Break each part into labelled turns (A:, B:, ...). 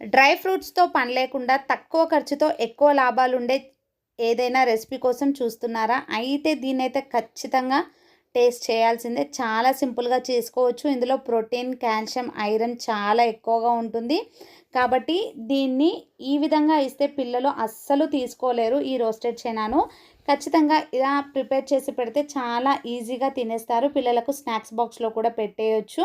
A: Dry ఫ్రూట్స్తో పని లేకుండా తక్కువ ఖర్చుతో ఎక్కువ లాభాలు ఉండే ఏదైనా రెసిపీ కోసం చూస్తున్నారా? అయితే దీన్నైతే ఖచ్చితంగా టేస్ట్ చేయాల్సిందే. చాలా సింపుల్గా చేసుకోవచ్చు. ఇందులో ప్రోటీన్ కాల్షియం ఐరన్ చాలా ఎక్కువగా ఉంటుంది. కాబట్టి దీన్ని ఈ విధంగా ఇస్తే పిల్లలు అస్సలు తీసుకోలేరు ఈ రోస్టెడ్ చైనాను. ఖచ్చితంగా ఇలా ప్రిపేర్ చేసి పెడితే చాలా ఈజీగా తినేస్తారు. పిల్లలకు స్నాక్స్ బాక్స్లో కూడా పెట్టేయచ్చు.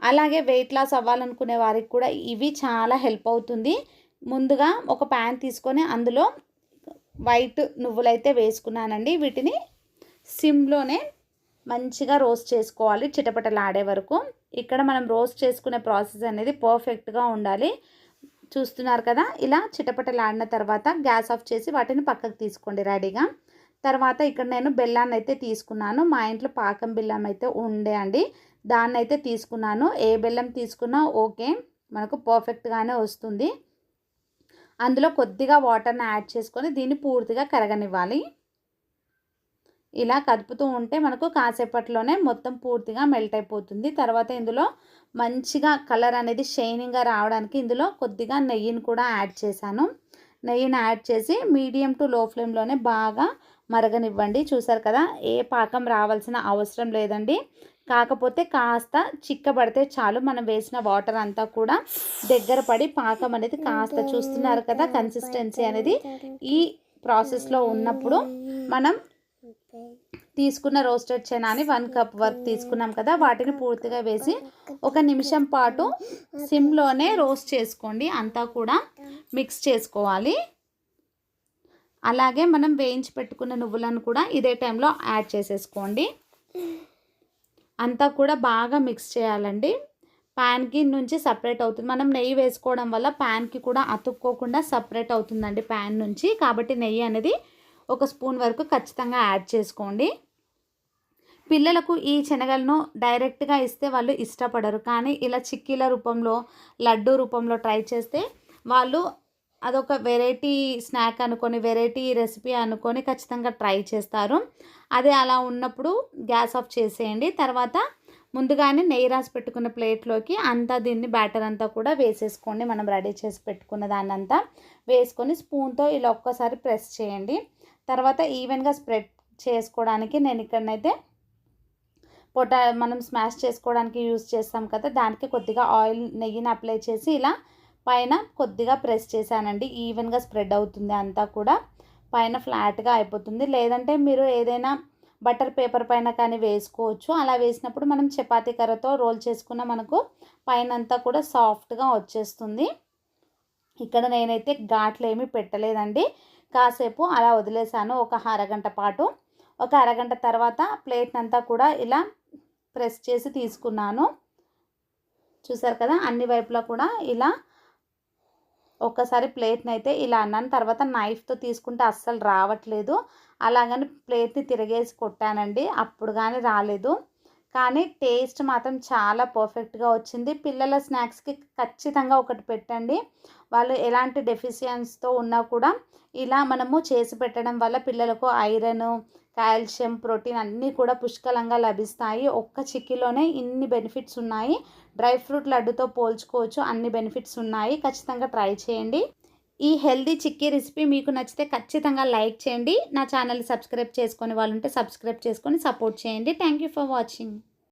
A: అలాగే వెయిట్ లాస్ అవ్వాలనుకునే వారికి కూడా ఇవి చాలా హెల్ప్ అవుతుంది. ముందుగా ఒక ప్యాన్ తీసుకొని అందులో వైట్ నువ్వులైతే వేసుకున్నానండి. వీటిని సిమ్లోనే మంచిగా రోస్ట్ చేసుకోవాలి చిటపటలాడే వరకు. ఇక్కడ మనం రోస్ట్ చేసుకునే ప్రాసెస్ అనేది పర్ఫెక్ట్గా ఉండాలి. చూస్తున్నారు కదా ఇలా చిటపటలాడిన తర్వాత గ్యాస్ ఆఫ్ చేసి వాటిని పక్కకు తీసుకోండి రెడీగా తర్వాత ఇక్కడ నేను బెల్లాన్ని అయితే తీసుకున్నాను. మా ఇంట్లో పాకం బెల్లం అయితే ఉండే అండి. దాన్ని అయితే తీసుకున్నాను. ఏ బెల్లం తీసుకున్నా ఓకే. మనకు పర్ఫెక్ట్గానే వస్తుంది. అందులో కొద్దిగా వాటర్ని యాడ్ చేసుకొని దీన్ని పూర్తిగా కరగనివ్వాలి. ఇలా కదుపుతూ ఉంటే మనకు కాసేపట్లోనే మొత్తం పూర్తిగా మెల్ట్ అయిపోతుంది. తర్వాత ఇందులో మంచిగా కలర్ అనేది షైనింగ్గా రావడానికి ఇందులో కొద్దిగా నెయ్యిని కూడా యాడ్ చేశాను. నెయ్యిని యాడ్ చేసి మీడియం టు లో ఫ్లేమ్లోనే బాగా మరగనివ్వండి. చూసారు కదా ఏ పాకం రావాల్సిన అవసరం లేదండి. కాకపోతే కాస్త చిక్కబడితే చాలు. మనం వేసిన వాటర్ అంతా కూడా దగ్గర పడి పాకం అనేది కాస్త చూస్తున్నారు కదా కన్సిస్టెన్సీ అనేది. ఈ ప్రాసెస్లో ఉన్నప్పుడు మనం తీసుకున్న రోస్టెడ్ చనాని వన్ కప్ వరకు తీసుకున్నాం కదా వాటిని పూర్తిగా వేసి ఒక నిమిషం పాటు సిమ్లోనే రోస్ట్ చేసుకోండి. అంతా కూడా మిక్స్ చేసుకోవాలి. అలాగే మనం వేయించి పెట్టుకున్న నువ్వులను కూడా ఇదే టైంలో యాడ్ చేసేసుకోండి. అంతా కూడా బాగా మిక్స్ చేయాలండి. ప్యాన్కి నుంచి సపరేట్ అవుతుంది. మనం నెయ్యి వేసుకోవడం వల్ల ప్యాన్కి కూడా అతుక్కోకుండా సపరేట్ అవుతుందండి ప్యాన్ నుంచి. కాబట్టి నెయ్యి అనేది ఒక స్పూన్ వరకు ఖచ్చితంగా యాడ్ చేసుకోండి. పిల్లలకు ఈ శనగలను డైరెక్ట్గా ఇస్తే వాళ్ళు ఇష్టపడరు. కానీ ఇలా చిక్కీల రూపంలో లడ్డు రూపంలో ట్రై చేస్తే వాళ్ళు అదొక వెరైటీ స్నాక్ అనుకొని వెరైటీ రెసిపీ అనుకొని ఖచ్చితంగా ట్రై చేస్తారు. అదే అలా ఉన్నప్పుడు గ్యాస్ ఆఫ్ చేసేయండి. తర్వాత ముందుగానే నెయ్యి రాసి పెట్టుకున్న ప్లేట్లోకి అంతా దీన్ని బ్యాటర్ అంతా కూడా వేసేసుకోండి. మనం రెడీ చేసి పెట్టుకున్న దాన్ని అంతా వేసుకొని స్పూన్తో ఇలా ఒక్కసారి ప్రెస్ చేయండి. తర్వాత ఈవెన్గా స్ప్రెడ్ చేసుకోవడానికి నేను ఇక్కడనైతే పొటా మనం స్మాష్ చేసుకోవడానికి యూజ్ చేస్తాం కదా దానికి కొద్దిగా ఆయిల్ నెయ్యిని అప్లై చేసి ఇలా పైన కొద్దిగా ప్రెస్ చేశానండి. ఈవెన్గా స్ప్రెడ్ అవుతుంది అంతా కూడా. పైన ఫ్లాట్గా అయిపోతుంది. లేదంటే మీరు ఏదైనా బటర్ పేపర్ పైన కానీ వేసుకోవచ్చు. అలా వేసినప్పుడు మనం చపాతీ కర్రతో రోల్ చేసుకున్న మనకు పైన అంతా కూడా సాఫ్ట్గా వచ్చేస్తుంది. ఇక్కడ నేనైతే ఘాట్లు ఏమీ పెట్టలేదండి. కాసేపు అలా వదిలేసాను ఒక అరగంట పాటు. ఒక అరగంట తర్వాత ప్లేట్ అంతా కూడా ఇలా ప్రెస్ చేసి తీసుకున్నాను. చూసారు కదా? అన్ని వైపులా కూడా ఇలా ఒక్కసారి ప్లేట్ని అయితే ఇలా అన్నాను. తర్వాత నైఫ్తో తీసుకుంటే అస్సలు రావట్లేదు. అలాగని ప్లేట్ని తిరిగేసి కొట్టానండి. అప్పుడు కానీ రాలేదు. కానీ టేస్ట్ మాత్రం చాలా పర్ఫెక్ట్గా వచ్చింది. పిల్లల స్నాక్స్కి ఖచ్చితంగా ఒకటి పెట్టండి. వాళ్ళు ఎలాంటి డెఫిషియన్స్తో ఉన్నా కూడా ఇలా మనము చేసి పెట్టడం వల్ల పిల్లలకు ఐరన్ కాల్షియం ప్రోటీన్ అన్నీ కూడా పుష్కలంగా లభిస్తాయి. ఒక్క చిక్కీలోనే ఇన్ని బెనిఫిట్స్ ఉన్నాయి. డ్రై ఫ్రూట్ లడ్డుతో పోల్చుకోవచ్చు. అన్ని బెనిఫిట్స్ ఉన్నాయి. ఖచ్చితంగా ట్రై చేయండి. ఈ హెల్దీ చిక్కీ రెసిపీ మీకు నచ్చితే ఖచ్చితంగా లైక్ చేయండి. నా ఛానల్ సబ్స్క్రైబ్ చేసుకొని వాళ్ళు ఉంటే సబ్స్క్రైబ్ చేసుకొని సపోర్ట్ చేయండి. Thank you for watching.